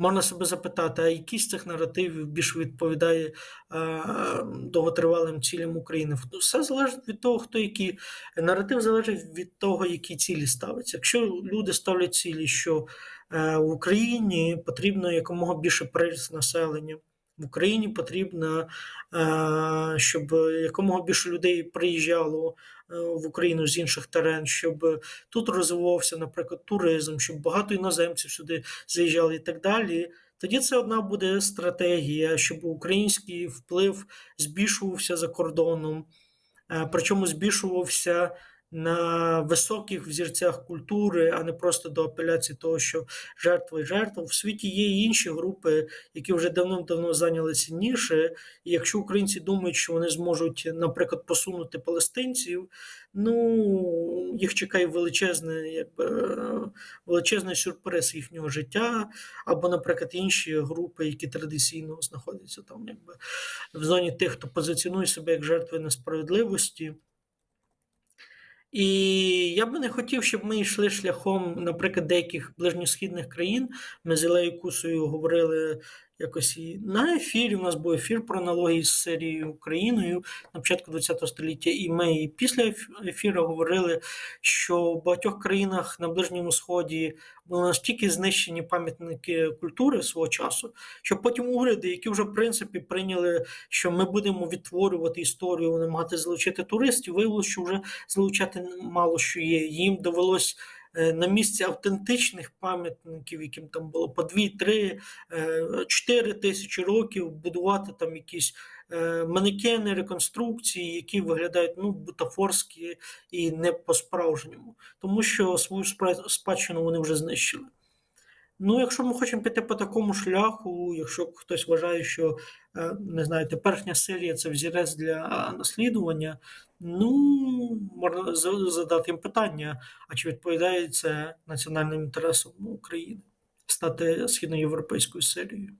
можна себе запитати, а який з цих наративів більш відповідає довготривалим цілям України? Все залежить від того, хто які. Наратив залежить від того, які цілі ставляться. Якщо люди ставлять цілі, що е, в Україні потрібно якомога більше приріст населення. В Україні потрібно, е, щоб якомога більше людей приїжджало е, в Україну з інших терен, щоб тут розвивався, наприклад, туризм, щоб багато іноземців сюди заїжджали і так далі. Тоді це одна буде стратегія, щоб український вплив збільшувався за кордоном, е, причому збільшувався на високих взірцях культури, а не просто до апеляції того, що жертва і жертва. В світі є і інші групи, які вже давно-давно зайнялися ніше. І якщо українці думають, що вони зможуть, наприклад, посунути палестинців, ну їх чекає величезний, якби величезний сюрприз їхнього життя, або, наприклад, інші групи, які традиційно знаходяться там, якби в зоні тих, хто позиціонує себе як жертви несправедливості. І я би не хотів, щоб ми йшли шляхом, наприклад, деяких ближньосхідних країн. Ми з Ілею Кусою говорили якось і на ефірі. У нас був ефір про аналогії з Сирією Україною на початку ХХ століття. І ми і після ефіру говорили, що в багатьох країнах на Ближньому Сході були настільки знищені пам'ятники культури свого часу, що потім уряди, які вже в принципі прийняли, що ми будемо відтворювати історію, намагати залучити туристів, виявилося, що вже залучати мало що є. Їм довелось. Е, на місці автентичних пам'ятників, яким там було по 2, 3, 4 тисячі років, будувати там якісь е, манекени, реконструкції, які виглядають ну, бутафорські і не по-справжньому, тому що свою спадщину вони вже знищили. Ну, якщо ми хочемо піти по такому шляху, якщо хтось вважає, що е, не знаю, теперішня серія це взірець для наслідування, ну можна задати їм питання, а чи відповідає це національним інтересам України стати східноєвропейською серією?